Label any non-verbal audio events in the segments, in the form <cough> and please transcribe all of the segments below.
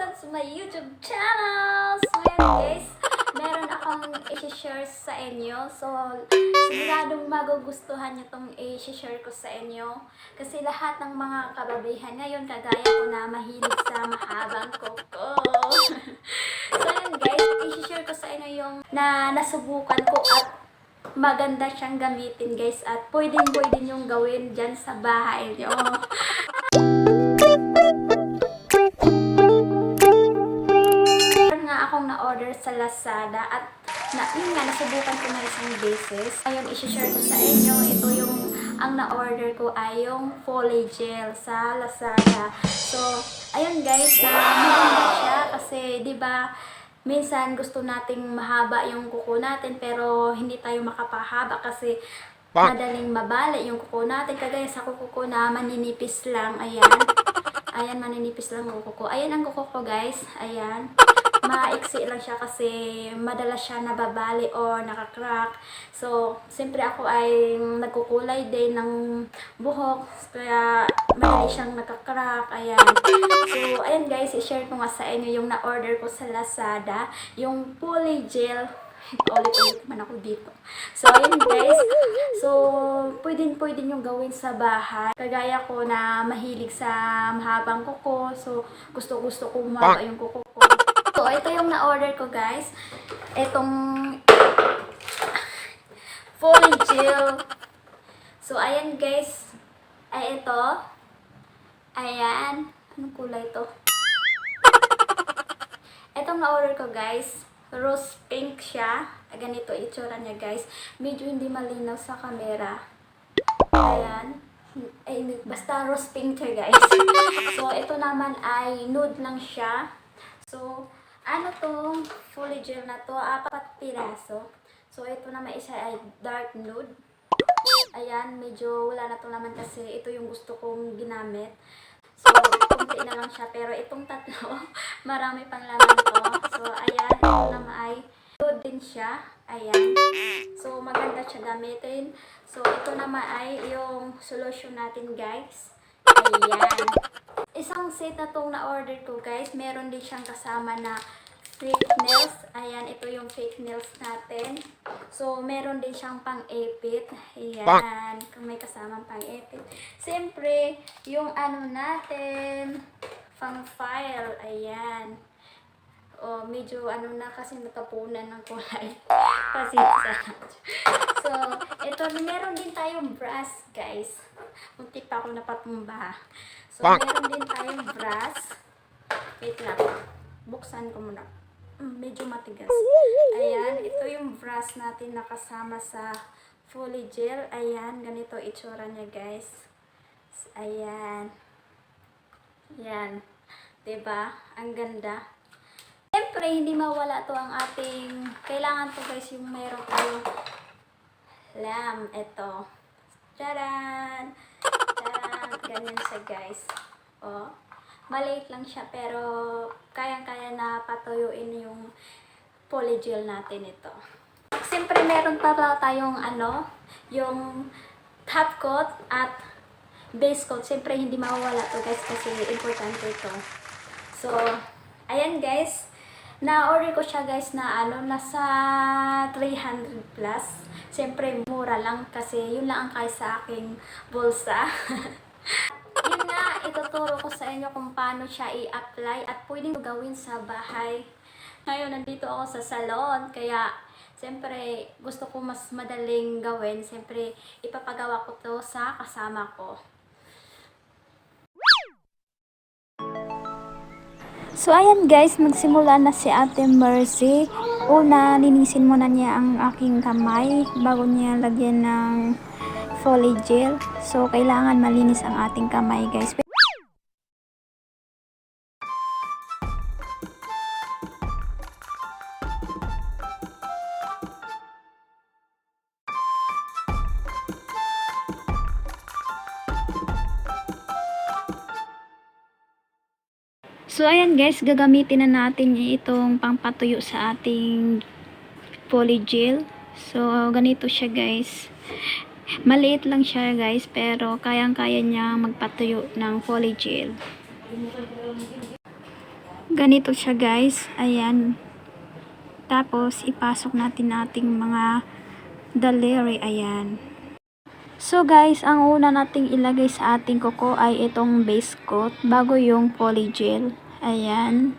welcome to my YouTube channel! So, ngayon guys, meron akong i-share sa inyo. So, siguradong magugustuhan nyo itong i-share ko sa inyo. Kasi lahat ng mga kababihan ngayon, kagaya ko na mahilig sa mahabang kuko. so, yun guys, i-share ko sa inyo yung na nasubukan ko at maganda siyang gamitin guys at pwedeng pwede yung gawin dyan sa bahay nyo. Lazada at na, yun nga, nasubukan ko na isang beses. Ngayon, isi-share ko sa inyo. Ito yung, ang na-order ko ay yung Foley Gel sa Lazada. So, ayun guys, na maganda siya kasi, di ba, minsan gusto nating mahaba yung kuko natin pero hindi tayo makapahaba kasi madaling mabali yung kuko natin. Kagaya sa kuko ko na maninipis lang. Ayan. Ayan, maninipis lang ang kuko ko. Ayan ang kuko ko, guys. Ayan. Maiksi lang siya kasi madalas siya nababali or nakakrack. So, siyempre ako ay nagkukulay din ng buhok. Kaya madali siyang nakakrack. Ayan. So, ayan guys, i-share ko nga sa inyo yung na-order ko sa Lazada. Yung Poly Gel ulit-ulit man ako dito. So, ayun guys. So, pwedeng pwede nyo gawin sa bahay. Kagaya ko na mahilig sa mahabang kuko. So, gusto-gusto ko umaba yung kuko ko. So, ito yung na-order ko guys. Itong Fully Gel. So, ayan guys. Ay, ito. Ayan. Anong kulay to? Itong na-order ko guys, rose pink siya. Ganito itsura niya guys. Medyo hindi malinaw sa camera. Ayan. Ay, basta rose pink siya guys. <laughs> so, ito naman ay nude lang siya. So, ano tong fully gel na to? Apat piraso. So, ito naman isa ay dark nude. Ayan, medyo wala na to naman kasi ito yung gusto kong ginamit. So, kunti na lang siya. Pero itong tatlo, <laughs> marami pang laman to. So, ayan, ito naman ay good din siya. Ayan. So, maganda siya gamitin. So, ito naman ay yung solution natin, guys. Ayan. Isang set na tong na-order ko, guys. Meron din siyang kasama na fake nails. Ayan, ito yung fake nails natin. So, meron din siyang pang-epit. Ayan, kung may kasamang pang-epit. Siyempre, yung ano natin, pang-file. Ayan. O, medyo ano na kasi natapunan ng kulay. <laughs> kasi sa So, ito, meron din tayong brush, guys. Muntik pa ako napatumba. So, meron din tayong brush. Wait lang. Buksan ko muna. Medyo matigas. <laughs> Ayan, ito yung brush natin nakasama sa fully gel. Ayan, ganito itsura niya, guys. Ayan. Ayan. ba? Ang ganda. Siyempre, hindi mawala to ang ating, kailangan to guys, yung meron tayong lamb. Ito. Charan! Charan! Ganyan siya guys. Oh. Maliit lang siya, pero kayang-kaya na patuyuin yung polygel natin ito. Siyempre, meron pa pala tayong ano, yung top coat at base coat. Siyempre, hindi mawawala to guys kasi importante ito. So, ayan guys. Na-order ko siya guys na ano, nasa 300 plus. Siyempre, mura lang kasi yun lang ang kaya sa aking bulsa. <laughs> ituturo ko sa inyo kung paano siya i-apply at pwedeng gawin sa bahay. Ngayon, nandito ako sa salon, kaya siyempre gusto ko mas madaling gawin. Siyempre, ipapagawa ko to sa kasama ko. So ayan guys, magsimula na si Ate Mercy. Una, linisin muna niya ang aking kamay bago niya lagyan ng foley gel. So kailangan malinis ang ating kamay guys. So ayan guys, gagamitin na natin itong pangpatuyo sa ating polygel. So ganito siya guys. Maliit lang siya guys, pero kayang-kaya niya magpatuyo ng polygel. ganito siya guys. Ayan. Tapos, ipasok natin ating mga daliri. Ayan. So guys, ang una nating ilagay sa ating kuko ay itong base coat bago yung polygel. Ayan.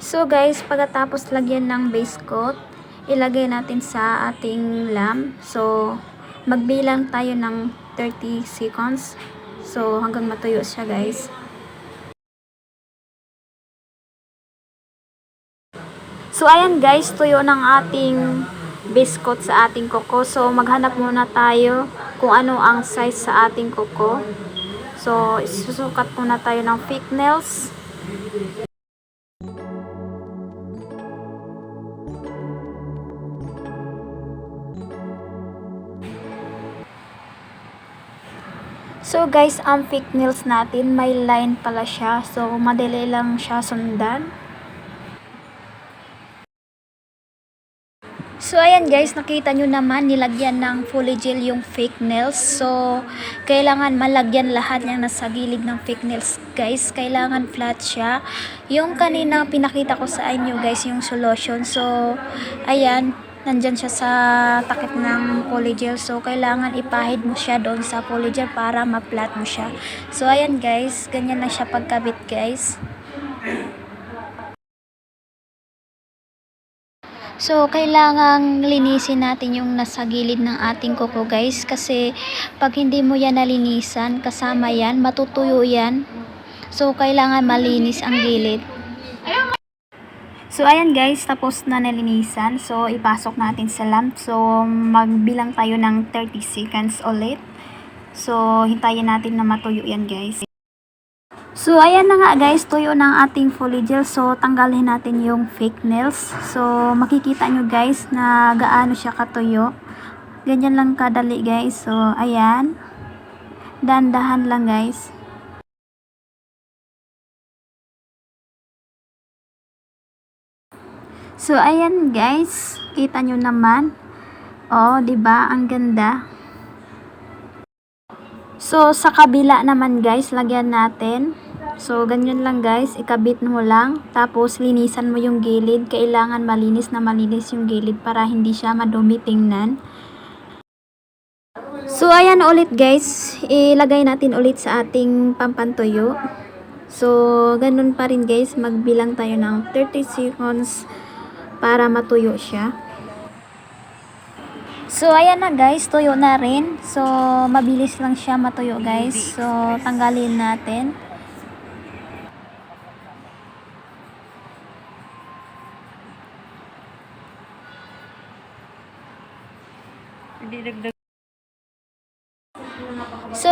So guys, pagkatapos lagyan ng base coat, ilagay natin sa ating lamp. So, magbilang tayo ng 30 seconds. So, hanggang matuyo siya guys. So, ayan guys, tuyo ng ating biscuit sa ating kuko. So, maghanap muna tayo kung ano ang size sa ating kuko. So, susukat muna tayo ng fake nails. So guys, ang fake nails natin, may line pala siya. So madali lang siya sundan. So ayan guys, nakita nyo naman nilagyan ng fully gel yung fake nails. So kailangan malagyan lahat niya nasa gilid ng fake nails guys. Kailangan flat siya. Yung kanina pinakita ko sa inyo guys, yung solution. So ayan, nandyan siya sa takip ng polygel. So, kailangan ipahid mo siya doon sa polygel para ma-flat mo siya. So, ayan guys, ganyan lang siya pagkabit guys. So, kailangang linisin natin yung nasa gilid ng ating kuko guys kasi pag hindi mo yan nalinisan, kasama yan, matutuyo yan. So, kailangan malinis ang gilid. So, ayan guys, tapos na nalinisan. So, ipasok natin sa lamp. So, magbilang tayo ng 30 seconds ulit. So, hintayin natin na matuyo yan guys. So, ayan na nga guys, tuyo ng ating fully gel. So, tanggalin natin yung fake nails. So, makikita nyo guys na gaano siya katuyo. Ganyan lang kadali guys. So, ayan. Dandahan lang guys. So, ayan guys. Kita nyo naman. Oh, 'di ba Ang ganda. So, sa kabila naman guys, lagyan natin. So, ganyan lang guys. Ikabit mo lang. Tapos, linisan mo yung gilid. Kailangan malinis na malinis yung gilid para hindi siya madumi tingnan. So, ayan ulit guys. Ilagay natin ulit sa ating pampantuyo. So, ganun pa rin guys. Magbilang tayo ng 30 seconds para matuyo siya. So, ayan na guys, tuyo na rin. So, mabilis lang siya matuyo guys. So, tanggalin natin.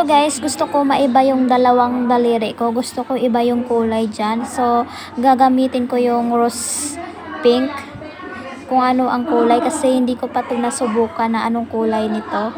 Guys, gusto ko maiba yung dalawang daliri ko. Gusto ko iba yung kulay dyan. So, gagamitin ko yung rose pink. Kung ano ang kulay kasi hindi ko pa ito nasubukan na anong kulay nito.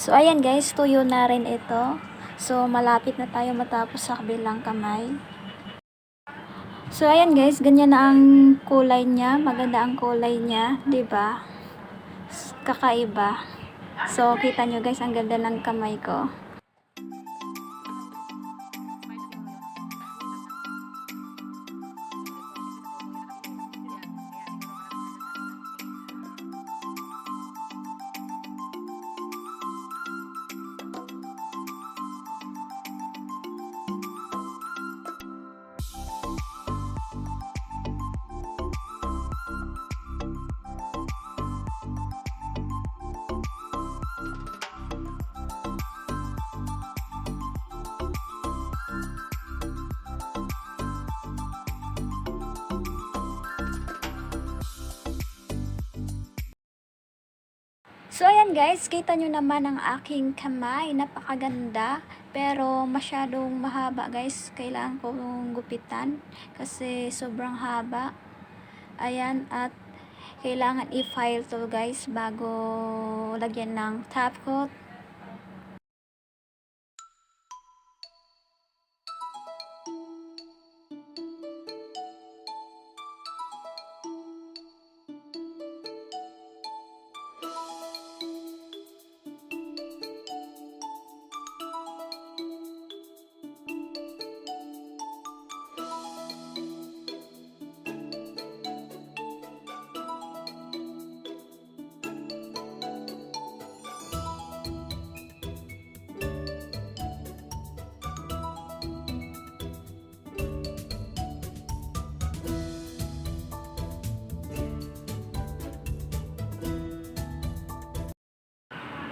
So, ayan guys, tuyo na rin ito. So, malapit na tayo matapos sa kabilang kamay. So, ayan guys, ganyan na ang kulay niya. Maganda ang kulay niya, ba? Kakaiba. So, kita nyo guys, ang ganda ng kamay ko. So, ayan guys, kita nyo naman ang aking kamay. Napakaganda. Pero masyadong mahaba guys. Kailangan kong gupitan. Kasi sobrang haba. Ayan, at kailangan i-file to guys bago lagyan ng top coat.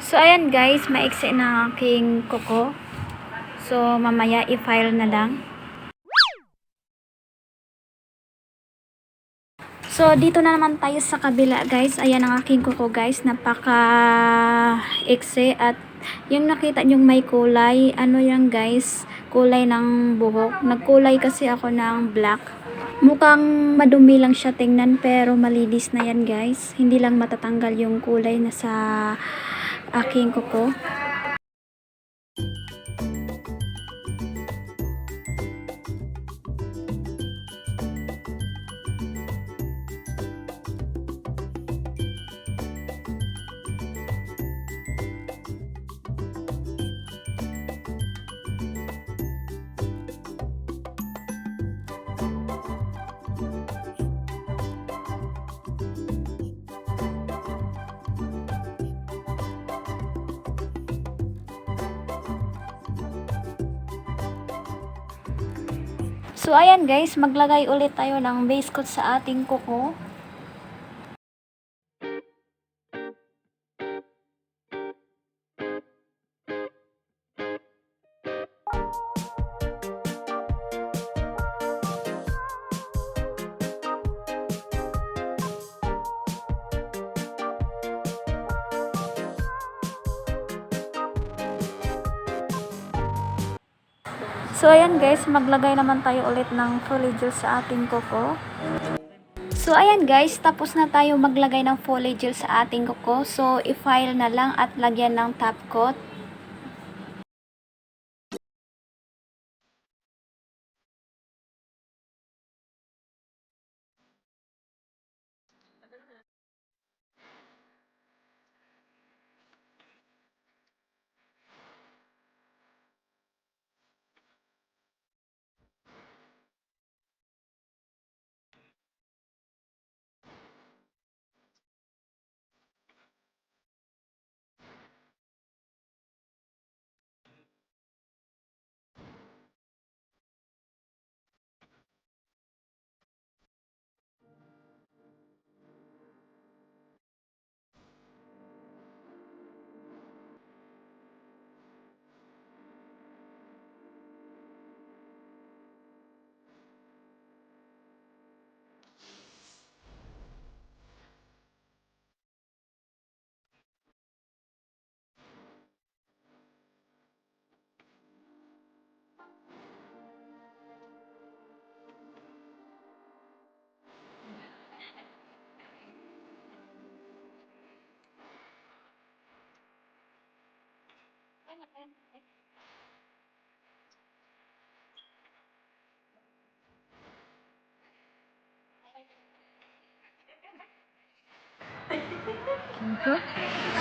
So, ayan guys, maiksi na aking kuko. So, mamaya i-file na lang. So, dito na naman tayo sa kabila guys. Ayan ang aking kuko guys. Napaka iksi at yung nakita nyong may kulay, ano yan guys, kulay ng buhok. Nagkulay kasi ako ng black. Mukhang madumi lang siya tingnan pero malinis na yan guys. Hindi lang matatanggal yung kulay na sa aking kuko. So, ayan guys, maglagay ulit tayo ng base coat sa ating kuko. So, ayan guys, maglagay naman tayo ulit ng foliage sa ating kuko. So, ayan guys, tapos na tayo maglagay ng foliage sa ating kuko. So, i-file na lang at lagyan ng top coat.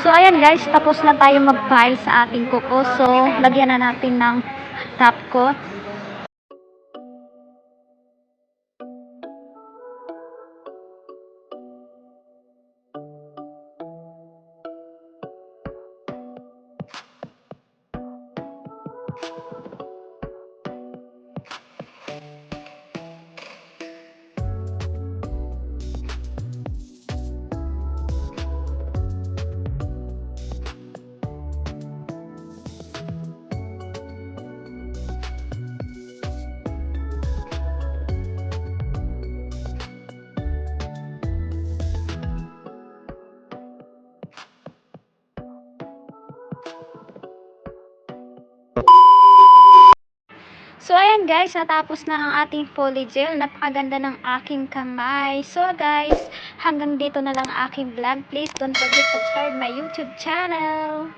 So, ayan guys, tapos na tayo mag-file sa ating kuko. So, lagyan na natin ng top coat. So, ayan guys, natapos na ang ating polygel. Napakaganda ng aking kamay. So, guys, hanggang dito na lang aking vlog. Please don't forget to subscribe my YouTube channel.